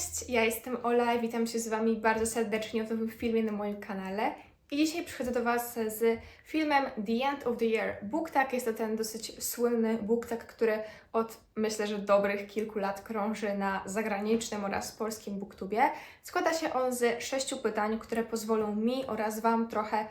Cześć, ja jestem Ola i witam się z Wami bardzo serdecznie w nowym filmie na moim kanale. I dzisiaj przychodzę do Was z filmem The End of the Year BookTag. Jest to ten dosyć słynny BookTag, który od myślę, że dobrych kilku lat krąży na zagranicznym oraz polskim BookTubie. Składa się on z sześciu pytań, które pozwolą mi oraz Wam trochę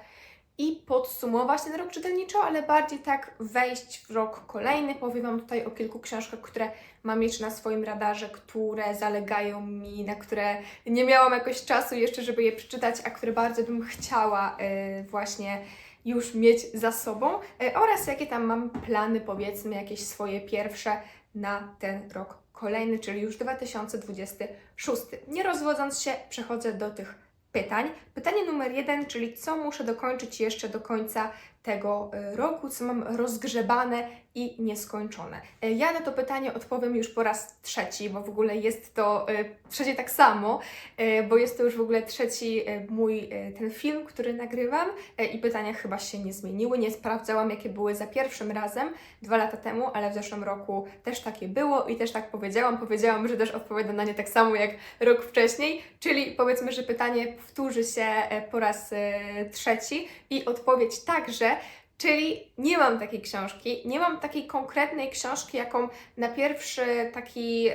i podsumować ten rok czytelniczo, ale bardziej tak wejść w rok kolejny. Powiem Wam tutaj o kilku książkach, które mam jeszcze na swoim radarze, które zalegają mi, na które nie miałam jakoś czasu jeszcze, żeby je przeczytać, a które bardzo bym chciała y, właśnie już mieć za sobą y, oraz jakie tam mam plany, powiedzmy, jakieś swoje pierwsze na ten rok kolejny, czyli już 2026. Nie rozwodząc się, przechodzę do tych pytań. Pytanie numer jeden, czyli co muszę dokończyć jeszcze do końca tego y, roku, co mam rozgrzebane i nieskończone. Y, Ja na to pytanie odpowiem już po raz trzeci, bo w ogóle jest to y, trzecie tak samo, y, bo jest to już w ogóle trzeci y, mój y, ten film, który nagrywam y, i pytania chyba się nie zmieniły. Nie sprawdzałam, jakie były za pierwszym razem dwa lata temu, ale w zeszłym roku też takie było i też tak powiedziałam. Powiedziałam, że też odpowiadam na nie tak samo jak rok wcześniej, czyli powiedzmy, że pytanie powtórzy się e, po raz e, trzeci i odpowiedź także. Czyli nie mam takiej książki, nie mam takiej konkretnej książki, jaką na pierwszy taki,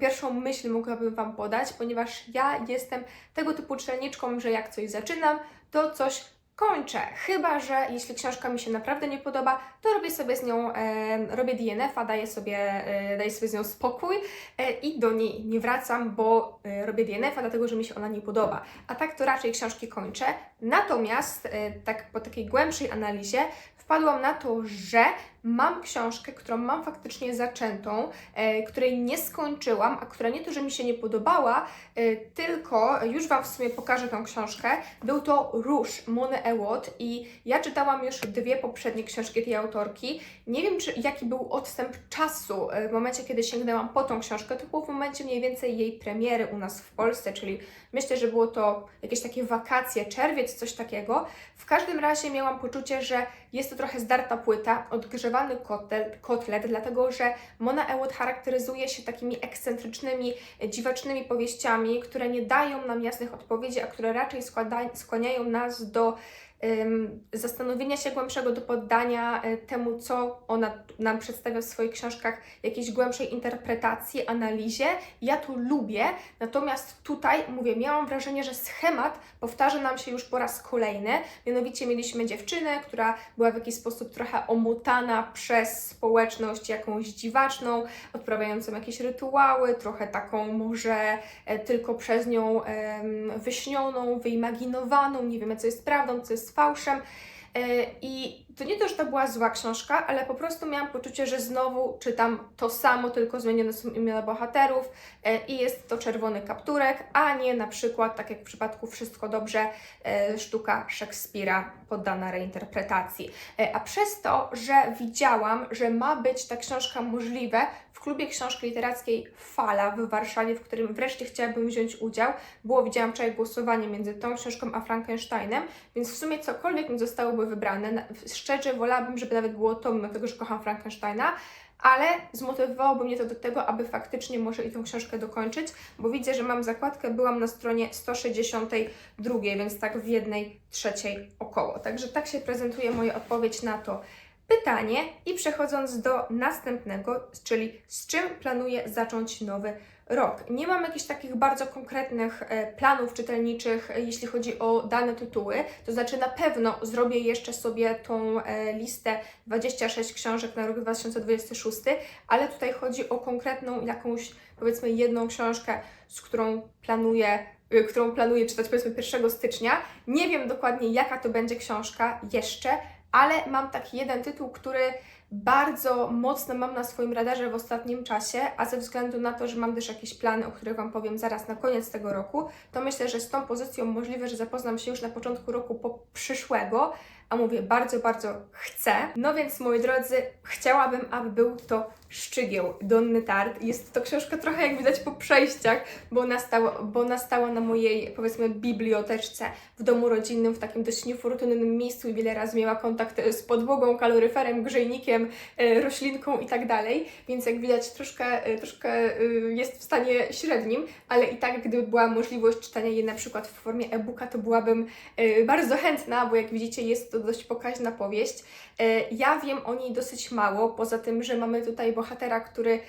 pierwszą myśl mogłabym Wam podać, ponieważ ja jestem tego typu czytelniczką, że jak coś zaczynam, to coś kończę. Chyba, że jeśli książka mi się naprawdę nie podoba, to robię sobie z nią, em, robię DNF-a, daję sobie, e, daję sobie z nią spokój e, i do niej nie wracam, bo e, robię DNF-a, dlatego że mi się ona nie podoba. A tak to raczej książki kończę. Natomiast e, tak po takiej głębszej analizie wpadłam na to, że mam książkę, którą mam faktycznie zaczętą, e, której nie skończyłam, a która nie to, że mi się nie podobała, e, tylko już Wam w sumie pokażę tą książkę. Był to Róż Mony Ewot i ja czytałam już dwie poprzednie książki tej autorki. Nie wiem, czy jaki był odstęp czasu e, w momencie, kiedy sięgnęłam po tą książkę. To było w momencie mniej więcej jej premiery u nas w Polsce, czyli myślę, że było to jakieś takie wakacje, czerwiec, coś takiego. W każdym razie miałam poczucie, że jest to trochę zdarta płyta, odgrzewany kotlet, kotlet dlatego że Mona Ewot charakteryzuje się takimi ekscentrycznymi, dziwacznymi powieściami, które nie dają nam jasnych odpowiedzi, a które raczej składa, skłaniają nas do zastanowienia się głębszego, do poddania e, temu, co ona nam przedstawia w swoich książkach, jakiejś głębszej interpretacji, analizie. Ja to lubię, natomiast tutaj, mówię, miałam wrażenie, że schemat powtarza nam się już po raz kolejny. Mianowicie mieliśmy dziewczynę, która była w jakiś sposób trochę omutana przez społeczność jakąś dziwaczną, odprawiającą jakieś rytuały, trochę taką może e, tylko przez nią wyśnioną, wyimaginowaną, nie wiemy co jest prawdą, co jest fałszem. E, I to nie to, że to była zła książka, ale po prostu miałam poczucie, że znowu czytam to samo, tylko zmienione są imiona bohaterów e, i jest to czerwony kapturek, a nie na przykład, tak jak w przypadku Wszystko Dobrze, e, sztuka Szekspira poddana reinterpretacji. E, A przez to, że widziałam, że ma być ta książka możliwe w klubie książki literackiej Fala w Warszawie, w którym wreszcie chciałabym wziąć udział, było, widziałam wczoraj głosowanie między tą książką a Frankensteinem, więc w sumie cokolwiek mi zostałoby wybrane, szczerze wolałabym, żeby nawet było to, mimo tego, że kocham Frankensteina, ale zmotywowałoby mnie to do tego, aby faktycznie może i tą książkę dokończyć, bo widzę, że mam zakładkę, byłam na stronie 162, więc tak w jednej trzeciej około. Także tak się prezentuje moja odpowiedź na to pytanie i przechodząc do następnego, czyli z czym planuję zacząć nowy rok. Nie mam jakichś takich bardzo konkretnych e, planów czytelniczych, e, jeśli chodzi o dane tytuły, to znaczy na pewno zrobię jeszcze sobie tą e, listę 26 książek na rok 2026, ale tutaj chodzi o konkretną jakąś, powiedzmy, jedną książkę, z którą planuję którą planuję czytać powiedzmy 1 stycznia. Nie wiem dokładnie jaka to będzie książka jeszcze, ale mam taki jeden tytuł, który bardzo mocno mam na swoim radarze w ostatnim czasie, a ze względu na to, że mam też jakieś plany, o których Wam powiem zaraz na koniec tego roku, to myślę, że z tą pozycją możliwe, że zapoznam się już na początku roku po przyszłego, a mówię bardzo, bardzo chcę. No więc moi drodzy, chciałabym, aby był to Szczygieł Donny Tart. Jest to książka trochę jak widać po przejściach, bo ona stała, bo ona stała na mojej powiedzmy biblioteczce w domu rodzinnym, w takim dość niefortunnym miejscu i wiele razy miała kontakt z podłogą, kaloryferem, grzejnikiem, e, roślinką i tak dalej, więc jak widać troszkę, e, troszkę e, jest w stanie średnim, ale i tak gdyby była możliwość czytania jej na przykład w formie e-booka, to byłabym bardzo chętna, bo jak widzicie jest to dość pokaźna powieść. Ja wiem o niej dosyć mało, poza tym, że mamy tutaj bohatera, który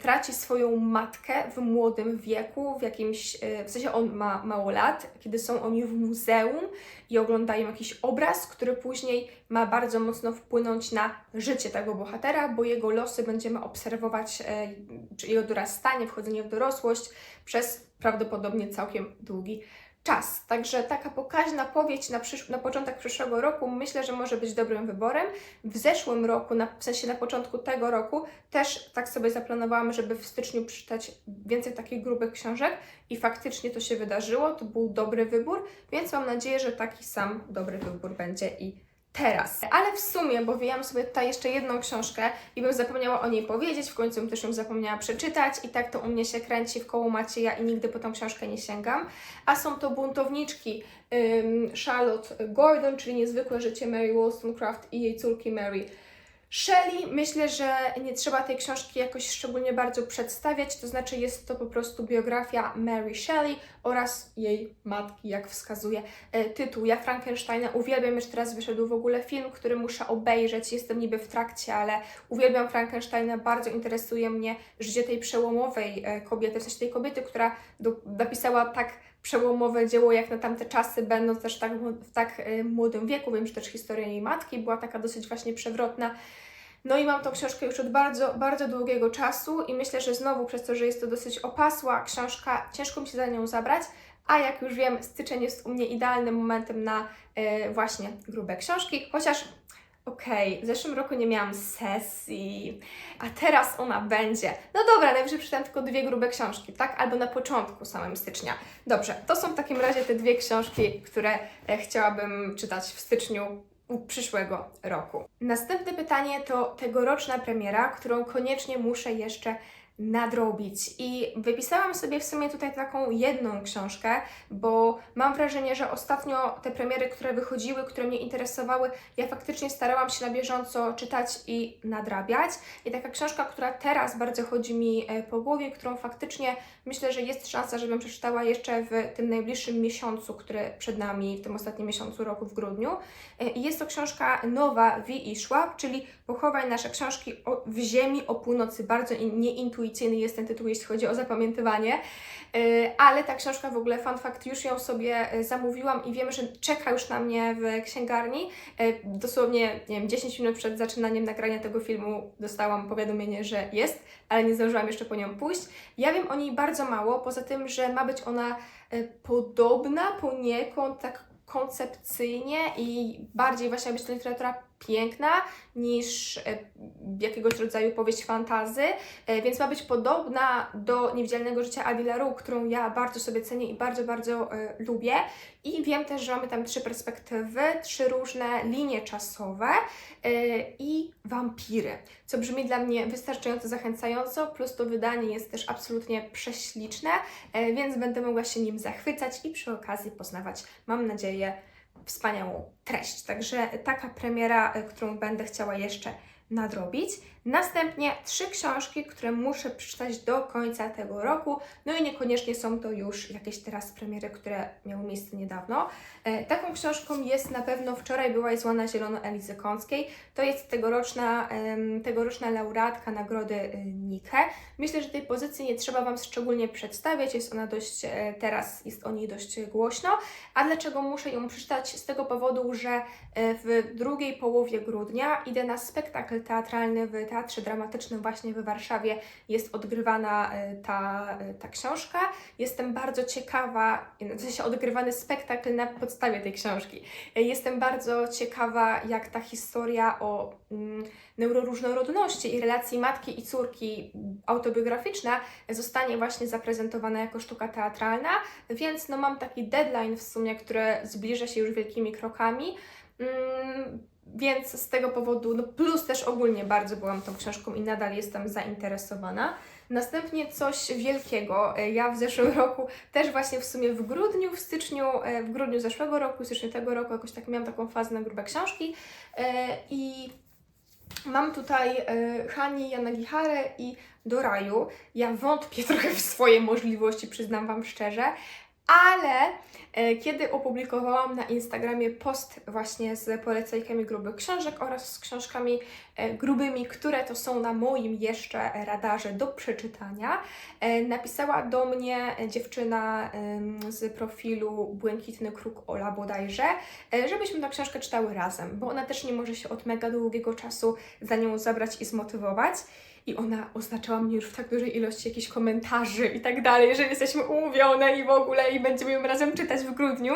traci swoją matkę w młodym wieku, w jakimś, w sensie on ma mało lat, kiedy są oni w muzeum i oglądają jakiś obraz, który później ma bardzo mocno wpłynąć na życie tego bohatera, bo jego losy będziemy obserwować, e, czy jego dorastanie, wchodzenie w dorosłość przez prawdopodobnie całkiem długi czas. Także taka pokaźna powieść na, przysz- na początek przyszłego roku myślę, że może być dobrym wyborem. W zeszłym roku, na, w sensie na początku tego roku, też tak sobie zaplanowałam, żeby w styczniu przeczytać więcej takich grubych książek i faktycznie to się wydarzyło. To był dobry wybór, więc mam nadzieję, że taki sam dobry wybór będzie i teraz. Ale w sumie, bo wyjęłam sobie tutaj jeszcze jedną książkę i bym zapomniała o niej powiedzieć, w końcu bym też ją zapomniała przeczytać i tak to u mnie się kręci w koło Macieja i nigdy po tą książkę nie sięgam. A są to buntowniczki ym, Charlotte Gordon, czyli Niezwykłe życie Mary Wollstonecraft i jej córki Mary Shelley. Myślę, że nie trzeba tej książki jakoś szczególnie bardzo przedstawiać, to znaczy jest to po prostu biografia Mary Shelley oraz jej matki, jak wskazuje e, tytuł. Ja Frankensteina uwielbiam, już teraz wyszedł w ogóle film, który muszę obejrzeć, jestem niby w trakcie, ale uwielbiam Frankensteina, bardzo interesuje mnie życie tej przełomowej e, kobiety, w sensie tej kobiety, która napisała tak przełomowe dzieło jak na tamte czasy, będąc też tak, w tak e, młodym wieku. Wiem, że też historia jej matki była taka dosyć właśnie przewrotna. No i mam tą książkę już od bardzo, bardzo długiego czasu i myślę, że znowu przez to, że jest to dosyć opasła książka, ciężko mi się za nią zabrać, a jak już wiem, styczeń jest u mnie idealnym momentem na e, właśnie grube książki, chociaż okej, w zeszłym roku nie miałam sesji, a teraz ona będzie. No dobra, najwyżej przeczytam tylko dwie grube książki, tak? Albo na początku samym stycznia. Dobrze, to są w takim razie te dwie książki, które e, chciałabym czytać w styczniu przyszłego roku. Następne pytanie to tegoroczna premiera, którą koniecznie muszę jeszcze nadrobić. I wypisałam sobie w sumie tutaj taką jedną książkę, bo mam wrażenie, że ostatnio te premiery, które wychodziły, które mnie interesowały, ja faktycznie starałam się na bieżąco czytać i nadrabiać. I taka książka, która teraz bardzo chodzi mi e, po głowie, którą faktycznie myślę, że jest szansa, żebym przeczytała jeszcze w tym najbliższym miesiącu, który przed nami, w tym ostatnim miesiącu roku w grudniu. E, I jest to książka nowa Wi i Schwab, czyli Pochowaj nasze książki w ziemi o północy. Bardzo in, nieintuicyjny jest ten tytuł, jeśli chodzi o zapamiętywanie. E, Ale ta książka w ogóle, fun fact, już ją sobie e, zamówiłam i wiem, że czeka już na mnie w księgarni. E, Dosłownie, nie wiem, 10 minut przed zaczynaniem nagrania tego filmu dostałam powiadomienie, że jest, ale nie zdążyłam jeszcze po nią pójść. Ja wiem o niej bardzo mało, poza tym, że ma być ona podobna poniekąd, tak koncepcyjnie i bardziej właśnie być to literatura piękna niż e, jakiegoś rodzaju powieść fantazy, e, więc ma być podobna do Niewidzialnego życia Adi LaRue, którą ja bardzo sobie cenię i bardzo, bardzo e, lubię. I wiem też, że mamy tam trzy perspektywy, trzy różne linie czasowe i wampiry, co brzmi dla mnie wystarczająco zachęcająco, plus to wydanie jest też absolutnie prześliczne, więc będę mogła się nim zachwycać i przy okazji poznawać, mam nadzieję, wspaniałą treść. Także taka premiera, e, którą będę chciała jeszcze nadrobić. Następnie trzy książki, które muszę przeczytać do końca tego roku. No i niekoniecznie są to już jakieś teraz premiery, które miały miejsce niedawno. E, taką książką jest na pewno Wczoraj zła na zielono Elizy Kąckiej. To jest tegoroczna, em, tegoroczna laureatka nagrody y, Nike. Myślę, że tej pozycji nie trzeba Wam szczególnie przedstawiać. Jest ona dość, e, teraz jest o niej dość głośno. A dlaczego muszę ją przeczytać? Z tego powodu, że e, w drugiej połowie grudnia idę na spektakl teatralny w Teatrze Dramatycznym właśnie w Warszawie. Jest odgrywana e, ta, e, ta książka. Jestem bardzo ciekawa, w sensie odgrywany spektakl na podstawie tej książki. E, Jestem bardzo ciekawa, jak ta historia o mm, neuroróżnorodności i relacji matki i córki autobiograficzna zostanie właśnie zaprezentowana jako sztuka teatralna, więc no mam taki deadline w sumie, który zbliża się już wielkimi krokami. Mm, więc z tego powodu, no plus też ogólnie bardzo byłam tą książką i nadal jestem zainteresowana. Następnie coś wielkiego. E, Ja w zeszłym roku, też właśnie w sumie w grudniu, w styczniu, e, w grudniu zeszłego roku, w styczniu tego roku, jakoś tak miałam taką fazę na grube książki. E, I mam tutaj e, Hani Yanagihare i Do Raju. Ja wątpię trochę w swoje możliwości, przyznam Wam szczerze, ale e, kiedy opublikowałam na Instagramie post właśnie z polecajkami grubych książek oraz z książkami e, grubymi, które to są na moim jeszcze radarze do przeczytania, e, napisała do mnie dziewczyna z profilu Błękitny Kruk Ola bodajże, żebyśmy tę książkę czytały razem, bo ona też nie może się od mega długiego czasu za nią zabrać i zmotywować. I ona oznaczała mnie już w tak dużej ilości jakichś komentarzy i tak dalej, że jesteśmy umówione i w ogóle i będziemy ją razem czytać w grudniu,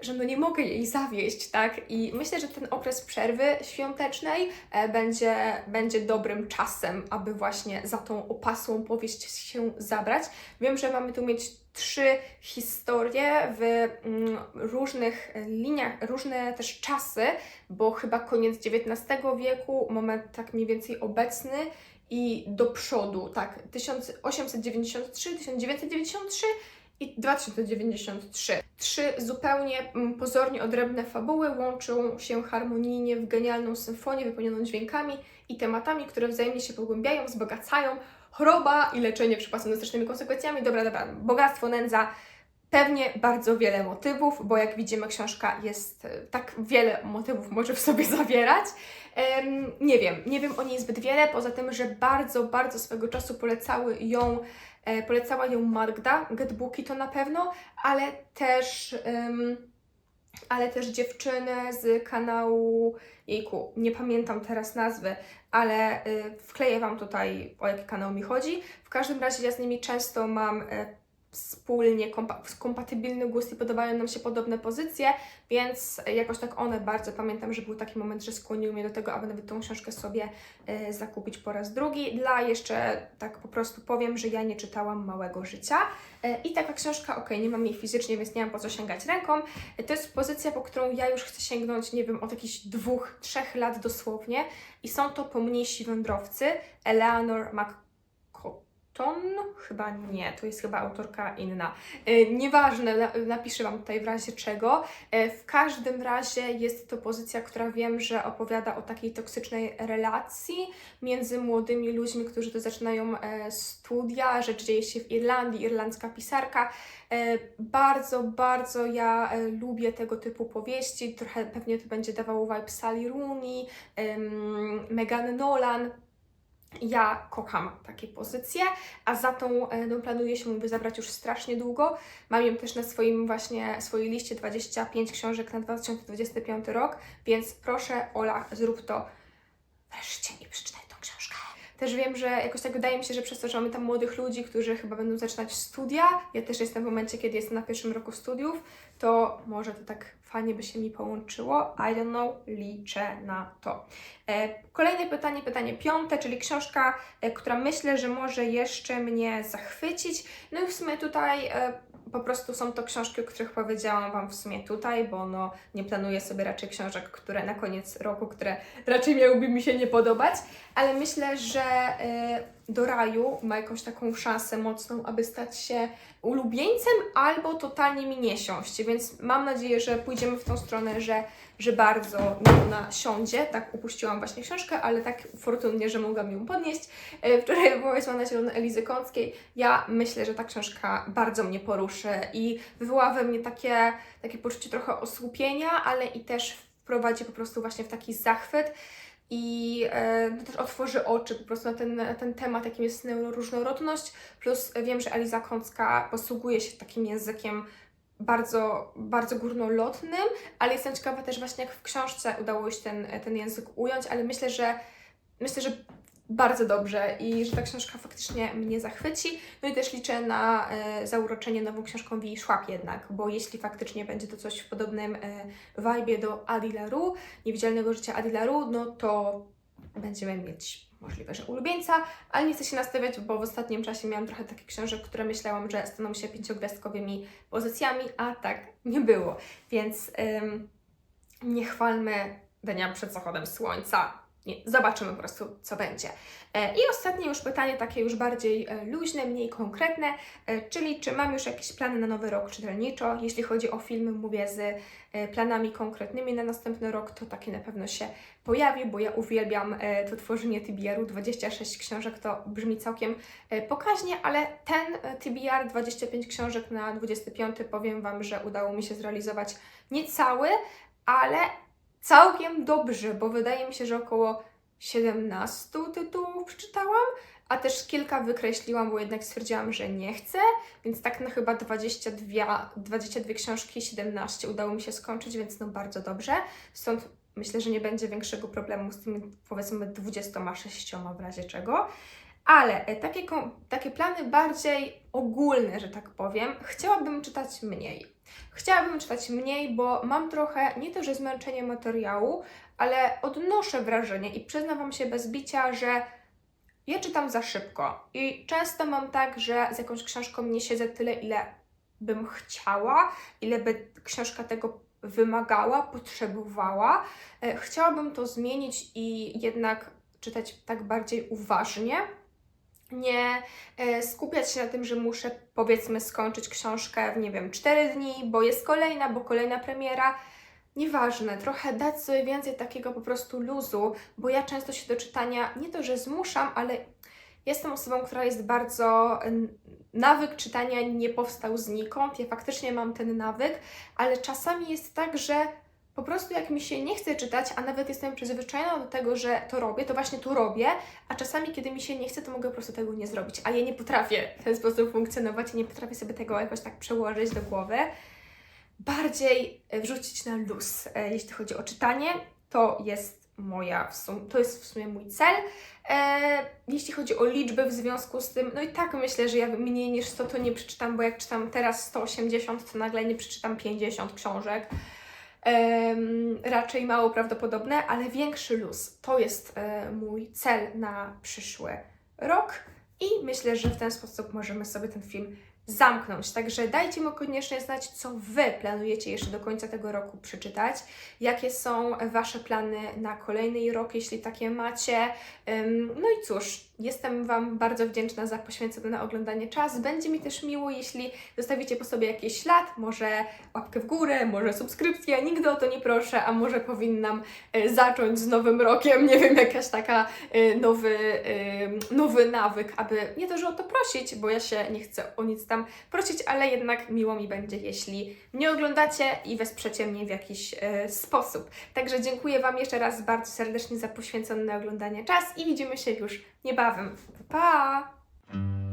że no nie mogę jej zawieść, tak? I myślę, że ten okres przerwy świątecznej e, będzie, będzie dobrym czasem, aby właśnie za tą opasłą powieść się zabrać. Wiem, że mamy tu mieć trzy historie w mm, różnych liniach, różne też czasy, bo chyba koniec XIX wieku, moment tak mniej więcej obecny i do przodu, tak, 1893, 1993 i 2093. Trzy zupełnie mm, pozornie odrębne fabuły łączą się harmonijnie w genialną symfonię wypełnioną dźwiękami i tematami, które wzajemnie się pogłębiają, wzbogacają. Choroba i leczenie przypłacone strasznymi konsekwencjami. Dobra, dobra, bogactwo, nędza, Pewnie bardzo wiele motywów, bo jak widzimy, książka jest e, tak wiele motywów może w sobie zawierać. Nie wiem, nie wiem o niej zbyt wiele, poza tym, że bardzo, bardzo swego czasu polecały ją, e, polecała ją Magda, Getbooki to na pewno, ale też, ale też dziewczyny z kanału, jejku, nie pamiętam teraz nazwy, ale y, wkleję Wam tutaj o jaki kanał mi chodzi. W każdym razie ja z nimi często mam e, wspólnie kompa- kompatybilny gust i podobają nam się podobne pozycje, więc jakoś tak one bardzo pamiętam, że był taki moment, że skłoniły mnie do tego, aby nawet tą książkę sobie e, zakupić po raz drugi. Dla jeszcze tak po prostu powiem, że ja nie czytałam Małego Życia e, i taka książka, ok, nie mam jej fizycznie, więc nie mam po co sięgać ręką. E, to jest pozycja, po którą ja już chcę sięgnąć, nie wiem, od jakichś dwóch, trzech lat dosłownie i są to Pomniejsi Wędrowcy, Eleanor McCutcheon, chyba nie, to jest chyba autorka inna. E, nieważne, na, napiszę Wam tutaj w razie czego. E, w każdym razie jest to pozycja, która wiem, że opowiada o takiej toksycznej relacji między młodymi ludźmi, którzy to zaczynają e, studia. Rzecz dzieje się w Irlandii, irlandzka pisarka. Bardzo, bardzo ja lubię tego typu powieści. Trochę pewnie to będzie dawało vibe Sally Rooney, Megan Nolan. Ja kocham takie pozycje, a za tą e, no, planuję się mógłby zabrać już strasznie długo. Mam ją też na swoim właśnie swojej liście 25 książek na 2025 rok, więc proszę Ola, zrób to wreszcie i przeczytaj tą książkę. Też wiem, że jakoś tak wydaje mi się, że przez to, że mamy tam młodych ludzi, którzy chyba będą zaczynać studia, ja też jestem w momencie, kiedy jestem na pierwszym roku studiów, to może to tak fajnie by się mi połączyło. I don't know, liczę na to. E, kolejne pytanie, pytanie piąte, czyli książka, e, która myślę, że może jeszcze mnie zachwycić. No i w sumie tutaj e, po prostu są to książki, o których powiedziałam Wam w sumie tutaj, bo no, nie planuję sobie raczej książek, które na koniec roku, które raczej miałyby mi się nie podobać, ale myślę, że e, do raju ma jakąś taką szansę mocną, aby stać się ulubieńcem albo totalnie mi nie siąść, więc mam nadzieję, że pójdziemy w tą stronę, że, że bardzo mi ona siądzie. Tak upuściłam właśnie książkę, ale tak fortunnie, że mogłam ją podnieść. E, Wczoraj była wysłana zielona Elizy Kąckiej. Ja myślę, że ta książka bardzo mnie poruszy i wywoła we mnie takie, takie poczucie trochę osłupienia, ale i też wprowadzi po prostu właśnie w taki zachwyt i e, no, też otworzy oczy po prostu na ten, na ten temat, jakim jest neuroróżnorodność. Plus wiem, że Eliza Kącka posługuje się takim językiem bardzo, bardzo górnolotnym, ale jestem ciekawa też właśnie, jak w książce udało się ten, ten język ująć, ale myślę, że myślę, że bardzo dobrze i że ta książka faktycznie mnie zachwyci. No i też liczę na e, zauroczenie nową książką Wi Szłap jednak, bo jeśli faktycznie będzie to coś w podobnym e, vibe do Adi LaRue, Niewidzialnego życia Adi LaRue, no to będziemy mieć możliwe, że ulubieńca, ale nie chcę się nastawiać, bo w ostatnim czasie miałam trochę takich książek, które myślałam, że staną się pięciogwiazdkowymi pozycjami, a tak nie było. Więc ym, nie chwalmy dnia przed zachodem słońca. Zobaczymy po prostu, co będzie. E, I ostatnie już pytanie, takie już bardziej e, luźne, mniej konkretne, e, czyli czy mam już jakieś plany na nowy rok czytelniczo? Jeśli chodzi o filmy, mówię z planami konkretnymi na następny rok, to takie na pewno się pojawi, bo ja uwielbiam to tworzenie TBR-u. 26 książek to brzmi całkiem pokaźnie, ale ten TBR, 25 książek na 25, powiem Wam, że udało mi się zrealizować niecały, ale całkiem dobrze, bo wydaje mi się, że około 17 tytułów przeczytałam, a też kilka wykreśliłam, bo jednak stwierdziłam, że nie chcę, więc tak na chyba 22, 22 książki, 17 udało mi się skończyć, więc no bardzo dobrze. Stąd myślę, że nie będzie większego problemu z tymi powiedzmy 26 w razie czego. Ale e, takie, takie plany bardziej ogólne, że tak powiem, chciałabym czytać mniej. Chciałabym czytać mniej, bo mam trochę nie to, że zmęczenie materiału, ale odnoszę wrażenie i przyznam Wam się bez bicia, że ja czytam za szybko. I często mam tak, że z jakąś książką nie siedzę tyle, ile bym chciała, ile by książka tego wymagała, potrzebowała. E, Chciałabym to zmienić i jednak czytać tak bardziej uważnie. Nie e, skupiać się na tym, że muszę powiedzmy skończyć książkę w nie wiem 4 dni, bo jest kolejna, bo kolejna premiera. Nieważne, trochę dać sobie więcej takiego po prostu luzu, bo ja często się do czytania nie to, że zmuszam, ale jestem osobą, która jest bardzo. Nawyk czytania nie powstał znikąd. Ja faktycznie mam ten nawyk, ale czasami jest tak, że po prostu jak mi się nie chce czytać, a nawet jestem przyzwyczajona do tego, że to robię, to właśnie to robię, a czasami, kiedy mi się nie chce, to mogę po prostu tego nie zrobić. A ja nie potrafię w ten sposób funkcjonować i nie potrafię sobie tego jakoś tak przełożyć do głowy. Bardziej e, wrzucić na luz, e, jeśli chodzi o czytanie, to jest moja, w sum- to jest w sumie mój cel. E, jeśli chodzi o liczby w związku z tym, no i tak myślę, że ja mniej niż 100 to nie przeczytam, bo jak czytam teraz 180, to nagle nie przeczytam 50 książek. Raczej mało prawdopodobne, ale większy luz. To jest e, mój cel na przyszły rok i myślę, że w ten sposób możemy sobie ten film zamknąć. Także dajcie mi koniecznie znać, co Wy planujecie jeszcze do końca tego roku przeczytać. Jakie są Wasze plany na kolejny rok, jeśli takie macie. No i cóż, jestem Wam bardzo wdzięczna za poświęcony na oglądanie czas. Będzie mi też miło, jeśli zostawicie po sobie jakiś ślad, może łapkę w górę, może subskrypcję. Nigdy o to nie proszę, a może powinnam e, zacząć z nowym rokiem, nie wiem, jakaś taka e, nowy, e, nowy nawyk, aby nie to, że o to prosić, bo ja się nie chcę o nic tam prosić, ale jednak miło mi będzie, jeśli mnie oglądacie i wesprzecie mnie w jakiś sposób. Także dziękuję Wam jeszcze raz bardzo serdecznie za poświęcony na oglądanie czas i widzimy się już niebawem. Pa! pa!